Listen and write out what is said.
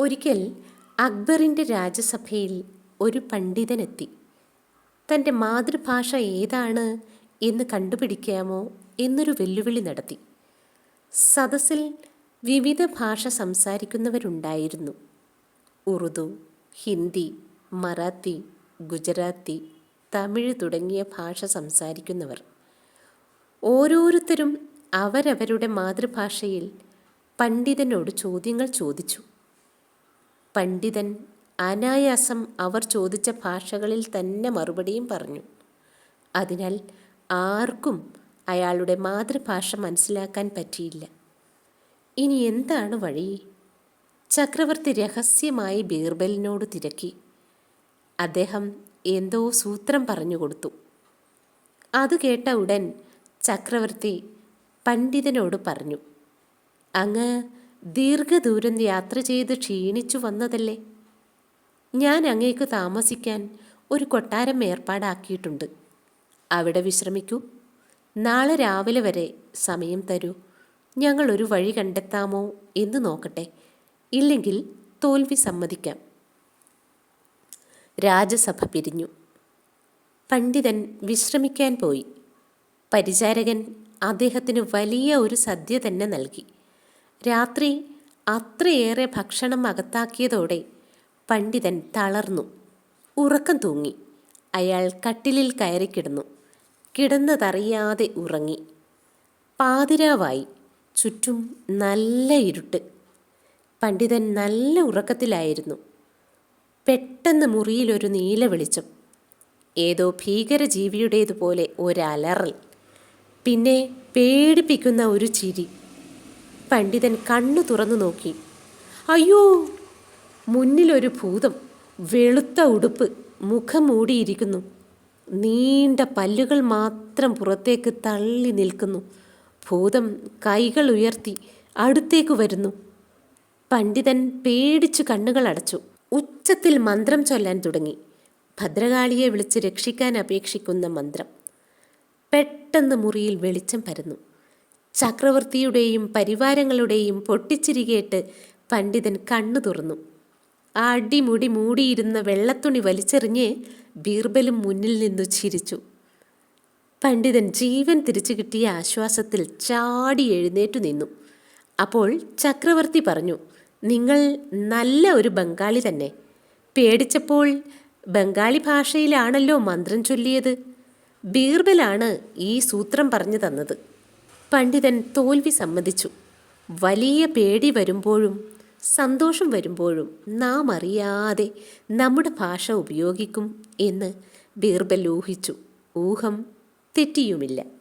ഒരിക്കൽ അക്ബറിന്റെ രാജ്യസഭയിൽ ഒരു പണ്ഡിതനെത്തി. തന്റെ മാതൃഭാഷ ഏതാണ് എന്ന് കണ്ടുപിടിക്കാമോ എന്നൊരു വെല്ലുവിളി നടത്തി. സദസ്സിൽ വിവിധ ഭാഷ സംസാരിക്കുന്നവരുണ്ടായിരുന്നു. ഉറുദു ഹിന്ദി മറാത്തി ഗുജറാത്തി തമിഴ് തുടങ്ങിയ ഭാഷ സംസാരിക്കുന്നവർ. ഓരോരുത്തരും അവരവരുടെ മാതൃഭാഷയിൽ പണ്ഡിതനോട് ചോദ്യങ്ങൾ ചോദിച്ചു. പണ്ഡിതൻ അനായാസം അവർ ചോദിച്ച ഭാഷകളിൽ തന്നെ മറുപടിയും പറഞ്ഞു. അതിനാൽ ആർക്കും അയാളുടെ മാതൃഭാഷ മനസ്സിലാക്കാൻ പറ്റിയില്ല. ഇനി എന്താണ് വഴി? ചക്രവർത്തി രഹസ്യമായി ബീർബലിനോട് തിരക്കി. അദ്ദേഹം എന്തോ സൂത്രം പറഞ്ഞു കൊടുത്തു. അത് കേട്ട ഉടൻ ചക്രവർത്തി പണ്ഡിതനോട് പറഞ്ഞു അങ്ങ് ദീർഘദൂരം യാത്ര ചെയ്ത് ക്ഷീണിച്ചു വന്നതല്ലേ? ഞാൻ അങ്ങേക്ക് താമസിക്കാൻ ഒരു കൊട്ടാരം ഏർപ്പാടാക്കിയിട്ടുണ്ട്. അവിടെ വിശ്രമിക്കൂ. നാളെ രാവിലെ വരെ സമയം തരൂ. ഞങ്ങൾ ഒരു വഴി കണ്ടെത്താമോ എന്ന് നോക്കട്ടെ. ഇല്ലെങ്കിൽ തോൽവി സമ്മതിക്കാം. രാജസഭ പിരിഞ്ഞു. പണ്ഡിതൻ വിശ്രമിക്കാൻ പോയി. പരിചാരകൻ അദ്ദേഹത്തിന് വലിയ ഒരു സദ്യ തന്നെ നൽകി. രാത്രി അത്രയേറെ ഭക്ഷണം അകത്താക്കിയതോടെ പണ്ഡിതൻ തളർന്നു. ഉറക്കം തൂങ്ങി. അയാൾ കട്ടിലിൽ കയറിക്കിടന്നു കിടന്നതറിയാതെ ഉറങ്ങി. പാതിരാവായി. ചുറ്റും നല്ല ഇരുട്ട്. പണ്ഡിതൻ നല്ല ഉറക്കത്തിലായിരുന്നു. പെട്ടെന്ന് മുറിയിലൊരു നീല വെളിച്ചം. ഏതോ ഭീകര ജീവിയുടേതുപോലെ ഒരലറൽ. പിന്നെ പേടിപ്പിക്കുന്ന ഒരു ചിരി. പണ്ഡിതൻ കണ്ണു തുറന്നു നോക്കി. അയ്യോ മുന്നിലൊരു ഭൂതം വെളുത്ത ഉടുപ്പ് മുഖം മൂടിയിരിക്കുന്നു. നീണ്ട പല്ലുകൾ മാത്രം പുറത്തേക്ക് തള്ളി നിൽക്കുന്നു. ഭൂതം കൈകൾ ഉയർത്തി അടുത്തേക്ക് വരുന്നു. പണ്ഡിതൻ പേടിച്ചു കണ്ണുകൾ അടച്ചു. ഉച്ചത്തിൽ മന്ത്രം ചൊല്ലാൻ തുടങ്ങി. ഭദ്രകാളിയെ വിളിച്ച് രക്ഷിക്കാൻ അപേക്ഷിക്കുന്ന മന്ത്രം. പെട്ടെന്ന് മുറിയിൽ വെളിച്ചം പരന്നു. ചക്രവർത്തിയുടെയും പരിവാരങ്ങളുടെയും പൊട്ടിച്ചിരി കേട്ട് പണ്ഡിതൻ കണ്ണു തുറന്നു. അടിമുടി മൂടിയിരുന്ന വെള്ളത്തുണി വലിച്ചെറിഞ്ഞ് ബീർബലും മുന്നിൽ നിന്നു ചിരിച്ചു. പണ്ഡിതൻ ജീവൻ തിരിച്ചു കിട്ടിയ ആശ്വാസത്തിൽ ചാടി എഴുന്നേറ്റു നിന്നു. അപ്പോൾ ചക്രവർത്തി പറഞ്ഞു നിങ്ങൾ നല്ല ഒരു ബംഗാളി തന്നെ. പേടിച്ചപ്പോൾ ബംഗാളി ഭാഷയിലാണല്ലോ മന്ത്രം ചൊല്ലിയത്. ബീർബലാണ് ഈ സൂത്രം പറഞ്ഞു തന്നത്. പണ്ഡിതൻ തോൽവി സമ്മതിച്ചു. വലിയ പേടി വരുമ്പോഴും സന്തോഷം വരുമ്പോഴും നാം അറിയാതെ നമ്മുടെ ഭാഷ ഉപയോഗിക്കും എന്ന് ബീർബൽ ഊഹിച്ചു. ഊഹം തെറ്റിയുമില്ല.